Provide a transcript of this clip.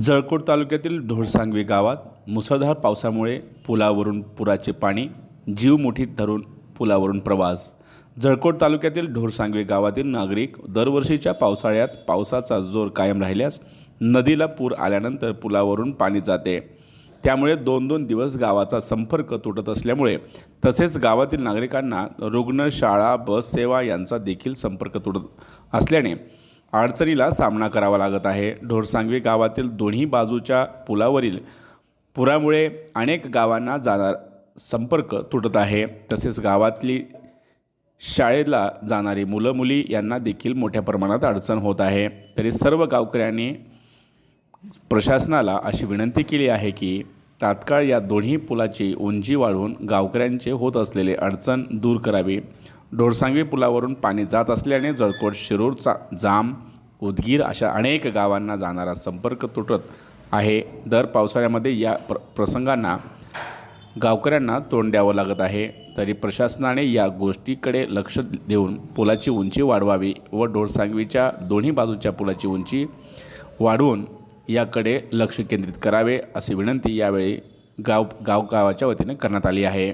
जळकोट तालुक्यातील ढोरसांगवी गावात मुसळधार पावसामुळे पुलावरून पुराचे पाणी जीव मुठीत धरून पुलावरून प्रवास. जळकोट तालुक्यातील ढोरसांगवी गावातील नागरिक दरवर्षीच्या पावसाळ्यात पावसाचा जोर कायम राहिल्यास नदीला पूर आल्यानंतर पुलावरून पाणी जाते. त्यामुळे दोन दोन दिवस गावाचा संपर्क तुटत असल्यामुळे तसेच गावातील नागरिकांना रुग्ण शाळा बस सेवा यांचा देखील संपर्क तुटत असल्याने अडचणीला सामना करावा लागत आहे. ढोरसांगवी गावातील दोन्ही बाजूच्या पुलावरील पुरामुळे अनेक गावांना जाणार संपर्क तुटत आहे. तसेच गावातली शाळेला जाणारी मुलं मुली यांना देखील मोठ्या प्रमाणात अडचण होत आहे. तरी सर्व गावकऱ्यांनी प्रशासनाला अशी विनंती केली आहे की तात्काळ या दोन्ही पुलाची उंची वाढवून गावकऱ्यांचे होत असलेले अडचण दूर करावी. ढोरसांगवी पुलावरून पाणी जात असल्याने जळकोट शिरूरचा जाम उदगीर अशा अनेक गावांना जाणारा संपर्क तुटत आहे. दर पावसाळ्यामध्ये या प्र प्रसंगांना गावकऱ्यांना तोंड द्यावं लागत आहे. तरी प्रशासनाने या गोष्टीकडे लक्ष देऊन पुलाची उंची वाढवावी व ढोरसांगवीच्या दोन्ही बाजूच्या पुलाची उंची वाढवून याकडे लक्ष केंद्रित करावे अशी विनंती यावेळी गाव गावगावाच्या वतीने करण्यात आली आहे.